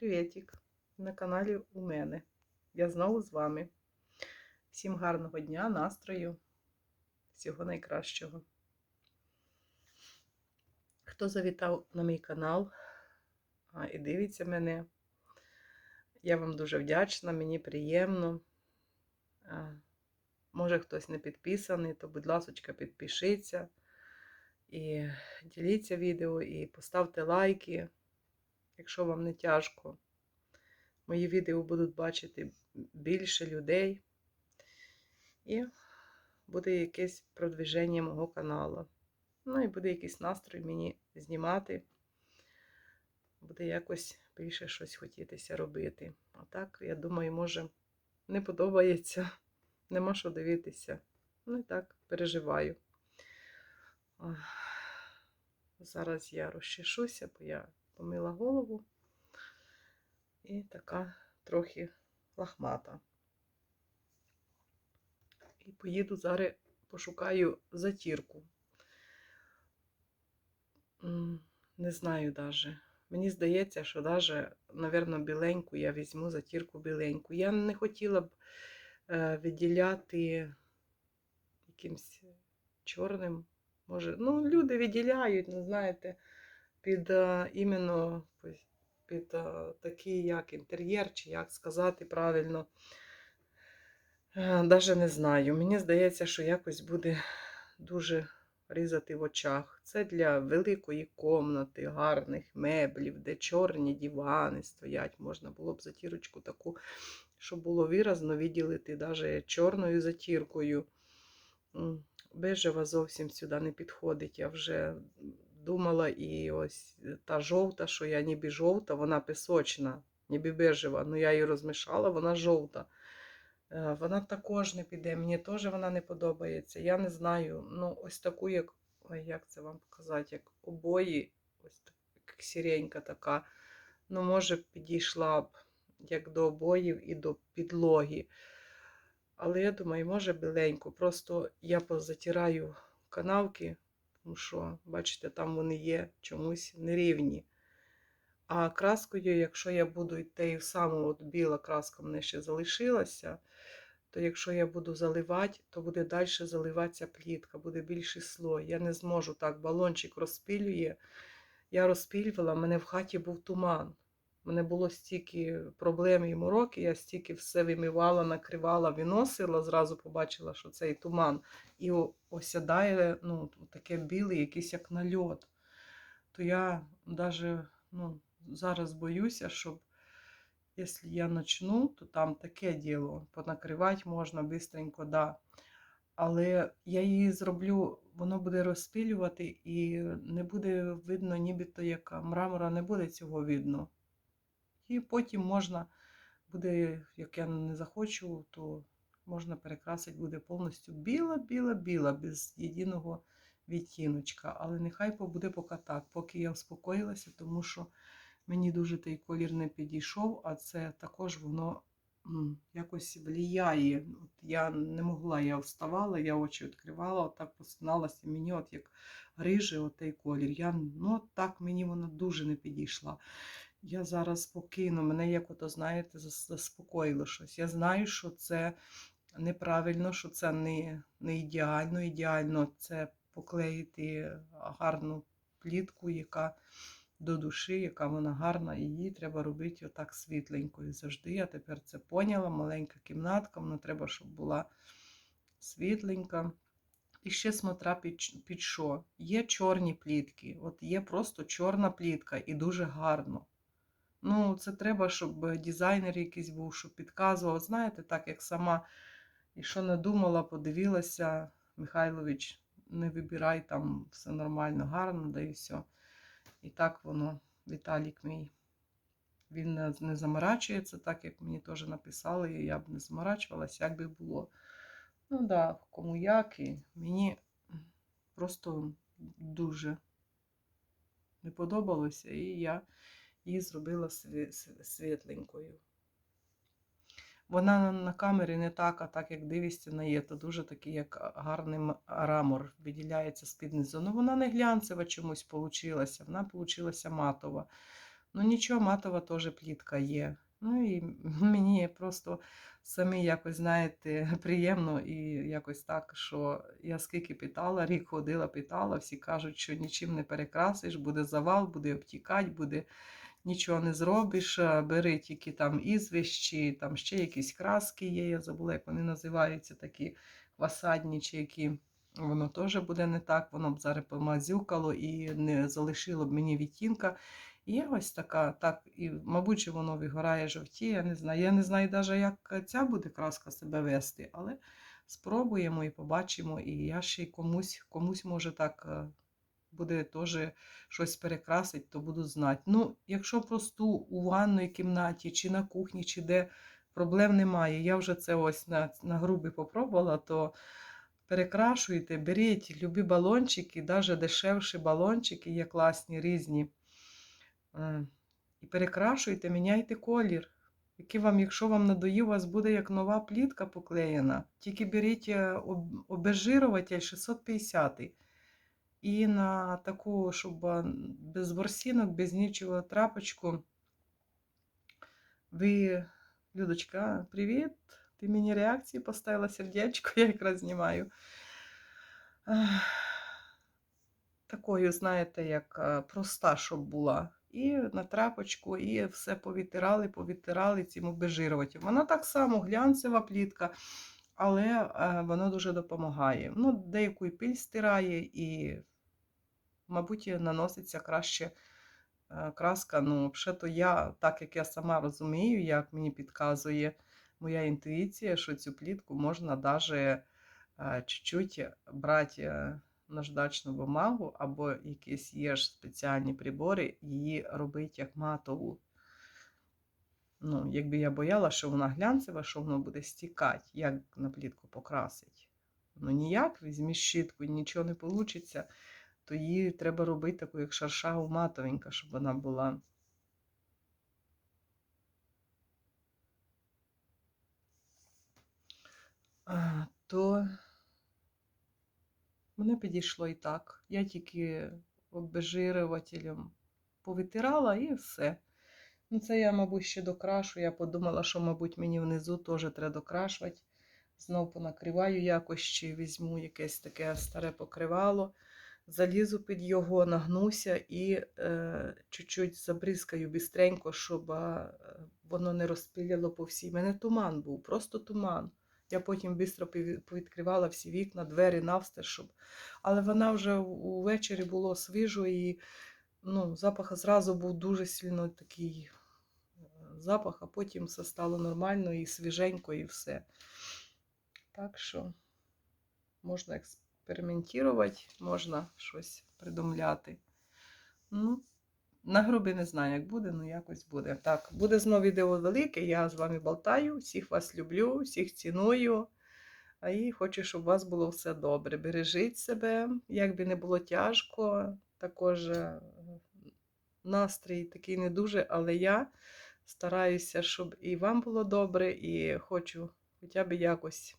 Привітик! На каналі у мене. Я знову з вами. Всім гарного дня, настрою, всього найкращого. Хто завітав на мій канал і дивиться мене, я вам дуже вдячна, мені приємно. Може хтось не підписаний, то, будь ласка, підпишіться і діліться відео, і поставте лайки якщо вам не тяжко. Мої відео будуть бачити більше людей. І буде якесь продвіження мого каналу. Ну і буде якийсь настрій мені знімати. Буде якось більше щось хотітися робити. А так, я думаю, може, не подобається, нема що дивитися. Ну і так, переживаю. Зараз я розчешуся, бо я помила голову і така трохи лахмата. І поїду зараз пошукаю затірку. Не знаю даже. Мені здається, що даже, напевно, біленьку я візьму затірку біленьку. Я не хотіла б е, виділяти якимсь чорним. Може, ну, люди виділяють, ну, знаєте, під е, іменно під е, такий як інтер'єр, чи як сказати правильно. Даже не знаю. Мені здається, що якось буде дуже різати в очах. Це для великої комнати, гарних меблів, де чорні дивани стоять. Можна було б затірочку таку, щоб було виразно виділити навіть чорною затіркою. Бежева зовсім сюди не підходить. Я вже думала, і ось та жовта, що я ніби жовта, вона пісочна, ніби бежева. Ну я її розмішала, вона жовта. Е, вона також не піде, мені теж вона не подобається. Я не знаю. Ну, ось таку, як як це вам показати, як обої, ось так, як сіренька така. Ну, може, підійшла б як до обоїв і до підлоги. Але я думаю, може біленьку. Просто я позатираю канавки, тому що, бачите, там вони є чомусь нерівні. А краскою, якщо я буду йти в саму от біла краска мене ще залишилася, то якщо я буду заливати, то буде далі заливатися плітка, буде більший слой. Я не зможу так, балончик розпилює. Я розпилювала, в мене в хаті був туман. Мене було стільки проблем і мороки, я стільки все вимивала, накривала, виносила, зразу побачила, що цей туман. І осядає ну, таке біле, якийсь як нальот. То я навіть ну, зараз боюся, щоб якщо я почну, то там таке діло. Понакривати можна швидко, да. Але я її зроблю, воно буде розпилювати і не буде видно, нібито як мрамора не буде цього видно. І потім можна буде, як я не захочу, то можна перекрасити буде повністю біла-біла-біла, без єдиного відтіночка. Але нехай буде поки так, поки я успокоїлася, тому що мені дуже той колір не підійшов, а це також воно якось влияє. От Я не могла, я вставала, я очі відкривала, отак посиналася, мені от як рижий отей колір. Я, ну, Так мені вона дуже не підійшла. Я зараз покину, мене як ото, знаєте, заспокоїло щось. Я знаю, що це неправильно, що це не не ідеально. Ідеально це поклеїти гарну плітку, яка до душі, яка вона гарна, її треба робити отак світленькою завжди. Я тепер це поняла. Маленька кімнатка, вона треба, щоб була світленька. І ще смотра під, під що. Є чорні плітки. От є просто чорна плітка і дуже гарно. Ну, це треба, щоб дизайнер якийсь був, щоб підказував. Знаєте, так як сама і що не думала, подивилася, Михайлович, не вибирай, там все нормально, гарно, да і все. І так воно, Віталік мій. Він не заморачується, так як мені теж написали, і я б не заморачувалася, як би було. Ну так, да, кому як, і мені просто дуже не подобалося, і я і зробила світленькою. Вона на камері не так, а так, як дивишся на є, то дуже такий, як гарний рамор виділяється з під низу. Ну, вона не глянцева чомусь получилася, вона получилася матова. Ну нічого, матова теж плітка є. Ну і мені просто самі якось, знаєте, приємно і якось так, що я скільки питала, рік ходила, питала, всі кажуть, що нічим не перекрасиш, буде завал, буде обтікати, буде нічого не зробиш, бери тільки там ізвіщ, чи там ще якісь краски є, я забула, як вони називаються, такі фасадні, чи які. Воно теж буде не так, воно б зараз помазюкало і не залишило б мені відтінка. І я ось така, так, і, мабуть, воно вигорає жовті, я не знаю. Я не знаю навіть, як ця буде краска себе вести, але спробуємо і побачимо. І я ще й комусь, комусь може так е, буде теж щось перекрасить, то буду знати. Ну, якщо просто у ванної кімнаті, чи на кухні, чи де проблем немає. Я вже це ось на, на грубі попробувала, то перекрашуйте, беріть любі балончики, навіть дешевші балончики, є класні різні. І перекрашуйте, міняйте колір. Який вам, якщо вам надоїв, у вас буде як нова плітка поклеєна. Тільки беріть е, об- обезжирюватель 650. І на таку, щоб без ворсінок, без нічого трапочку. Ви, Людочка, привіт! Ти мені реакції поставила сердечко, я якраз знімаю. Такою, знаєте, як проста, щоб була. І на трапочку, і все повитирали, повитирали цим обезжирювателем. Вона так само глянцева плітка, але е, воно дуже допомагає. Ну, деяку і пиль стирає, і, мабуть, наноситься краще е, краска. Ну, взагалі, то я, так як я сама розумію, як мені підказує моя інтуїція, що цю плітку можна навіть чуть-чуть брати е, наждачну бумагу або якісь є ж спеціальні прибори, її робити як матову. Ну, якби я бояла, що вона глянцева, що воно буде стікати, як на плітку покрасить. Ну ніяк, візьмі щітку, нічого не вийде, то її треба робити таку, як шаршаву матовенька, щоб вона була. То мене підійшло і так. Я тільки обезжирювателем повитирала і все. Ну, це я, мабуть, ще докрашу. Я подумала, що, мабуть, мені внизу теж треба докрашувати. Знов понакриваю якось, чи візьму якесь таке старе покривало, залізу під його, нагнуся і е, чуть-чуть забризкаю бістренько, щоб е, воно не розпиляло по всій. У мене туман був, просто туман. Я потім швидко повідкривала всі вікна, двері навстеж, щоб. Але вона вже увечері було свіжо і ну, запах зразу був дуже сильно такий запах, а потім все стало нормально і свіженько, і все. Так що можна експериментувати, можна щось придумляти. Ну, на грубі не знаю, як буде, ну якось буде. Так, буде знову відео велике. Я з вами болтаю. Всіх вас люблю, всіх ціную. А і хочу, щоб у вас було все добре. Бережіть себе, як би не було тяжко. Також е, настрій такий не дуже, але я стараюся, щоб і вам було добре, і хочу хоча б якось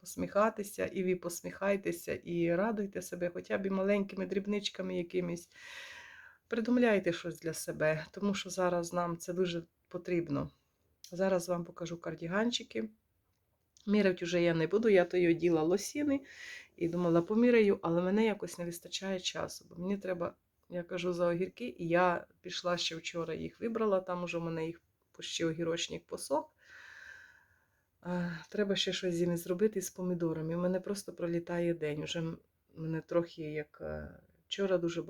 посміхатися, і ви посміхайтеся, і радуйте себе хоча б маленькими дрібничками якимись. Придумляйте щось для себе, тому що зараз нам це дуже потрібно. Зараз вам покажу кардіганчики. Міряти вже я не буду, я то й оділа лосіни і думала, поміряю, але мене якось не вистачає часу. Бо мені треба, я кажу за огірки, і я пішла ще вчора їх вибрала, там уже в мене їх ще огірочник посох. Е, Треба ще щось з ними зробити з помідорами. У мене просто пролітає день. Уже мене трохи як е, вчора дуже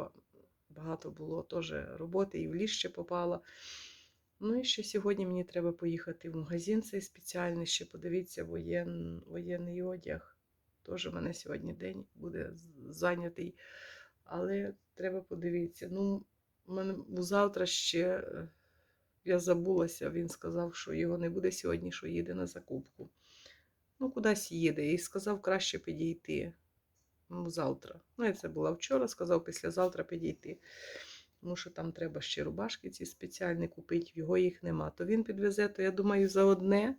багато було теж роботи і в ліс ще попала. Ну і ще сьогодні мені треба поїхати в магазин цей спеціальний, ще подивіться воєн, воєнний одяг. Теж в мене сьогодні день буде зайнятий. Але треба подивитися. Ну, в мене завтра ще е, я забулася, він сказав, що його не буде сьогодні, що їде на закупку. Ну, кудись їде. І сказав, краще підійти. Ну, завтра. Ну, я це була вчора, сказав, післязавтра підійти. Тому що там треба ще рубашки ці спеціальні купити, його їх нема. То він підвезе, то я думаю, за одне.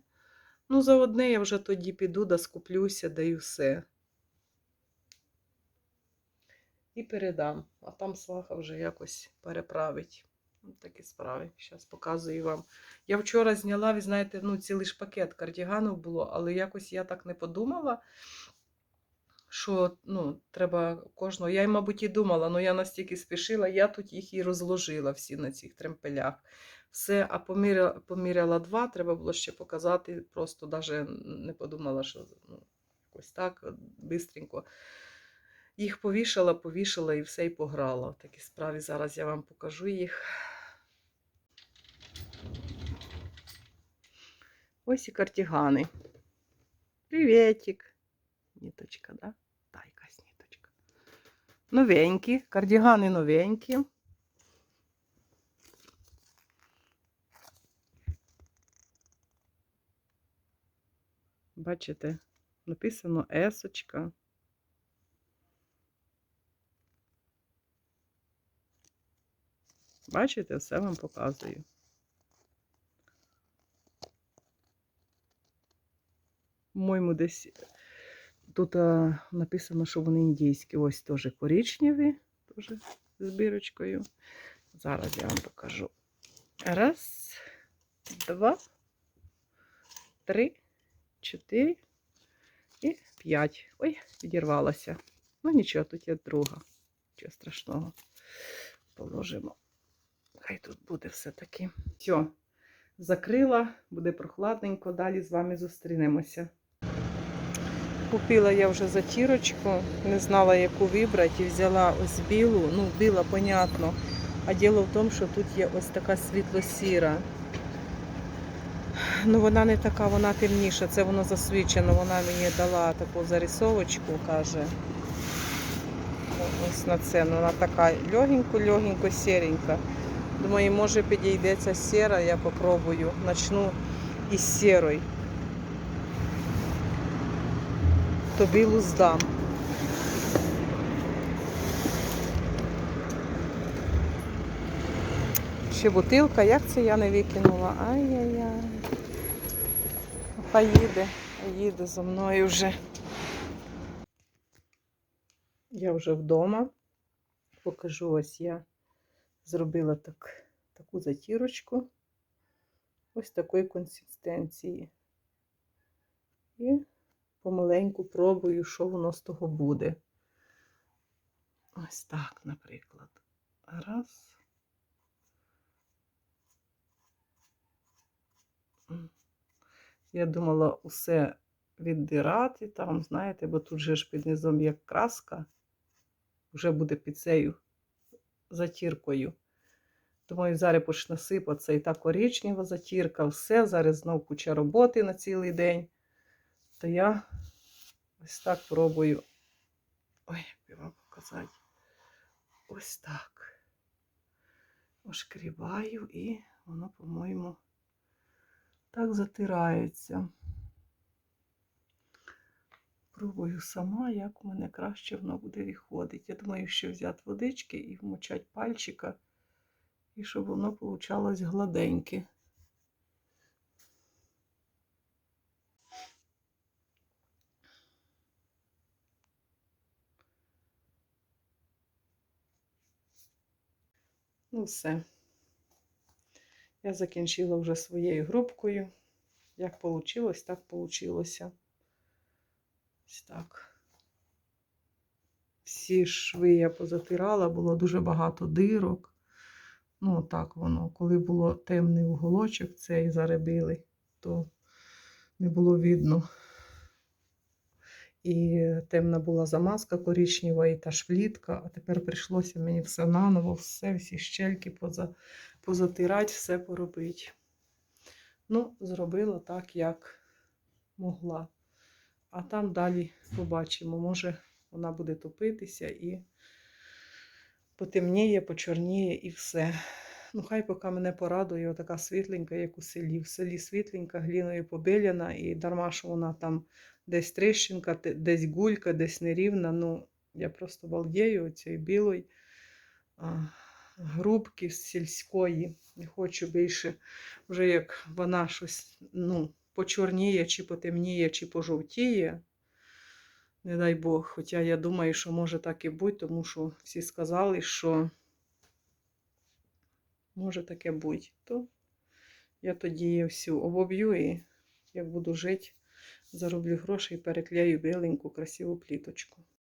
Ну, за одне я вже тоді піду, да скуплюся, да і все. І передам. А там сваха вже якось переправить. Такі справи. Зараз показую вам. Я вчора зняла, ви знаєте, ну, цілий ж пакет кардіганів було, але якось я так не подумала, що ну, треба кожного. Я, мабуть, і думала, але я настільки спішила, я тут їх і розложила всі на цих тремпелях. Все, а поміряла, поміряла два, треба було ще показати. Просто навіть не подумала, що ну, якось так бистренько. Їх повішала, повішала і все і пограла. В такій справі зараз я вам покажу їх. Ось і картігани. Привітик. Ніточка, да? Та якась ніточка. Новенькі, кардігани новенькі. Бачите, написано есочка. Бачите, все вам показую. По-моєму, десь тут а, написано, що вони індійські. Ось теж коричневі, теж з бірочкою. Зараз я вам покажу. Раз, два, три, чотири і п'ять. Ой, відірвалася. Ну нічого, тут є друга. Нічого страшного. Положимо. Хай тут буде все-таки. Все, закрила, буде прохладненько, далі з вами зустрінемося. Купила я вже затірочку, не знала, яку вибрати, і взяла ось білу. Ну, біла, понятно. А діло в тому, що тут є ось така світло-сіра. Ну, вона не така, вона темніша, це воно засвічено. Вона мені дала таку зарисовочку, каже. Ось на це. Ну, вона така легенько-легенько сіренька. Думаю, може підійде ця сіра, я попробую. Начну із сірої. То білу здам. Ще бутилка, як це я не викинула? Ай-яй-яй. Хай їде, їде за мною вже. Я вже вдома. Покажу ось я зробила так, таку затірочку. Ось такої консистенції. І помаленьку пробую, що воно з того буде. Ось так, наприклад. Раз. Я думала усе віддирати там, знаєте, бо тут же ж під низом як краска, вже буде під цією затіркою. Думаю, зараз почне сипатися і та коричнева затірка, все, зараз знов куча роботи на цілий день. То я ось так пробую. Ой, як би вам показати. Ось так. Ошкрібаю і воно, по-моєму, так затирається. Пробую сама, як у мене краще воно буде виходити. Я думаю, що взяти водички і вмочати пальчика, і щоб воно получалось гладеньке. Ну, все. Я закінчила вже своєю грубкою. Як вийшло, так вийшло. Ось так. Всі шви я позатирала, було дуже багато дирок. Ну, так воно. Коли було темний уголочок, цей заребили, то не було видно. І темна була замазка коричнева, і та шплітка, а тепер прийшлося мені все наново, все, всі щельки поза, позатирати, все поробити. Ну, зробила так, як могла. А там далі побачимо, може вона буде топитися і потемніє, почорніє і все. Ну, хай поки мене порадує, така світленька, як у селі. В селі світленька, гліною побиляна, і дарма, що вона там десь тріщинка, десь гулька, десь нерівна. Ну, я просто балдею цієї білої грубки сільської. Не хочу більше, вже як вона щось ну, почорніє, чи потемніє, чи пожовтіє. Не дай Бог. Хоча я думаю, що може так і бути, тому що всі сказали, що може таке бути. То я тоді її всю обоб'ю і як буду жити, зароблю гроші і переклею біленьку красиву пліточку.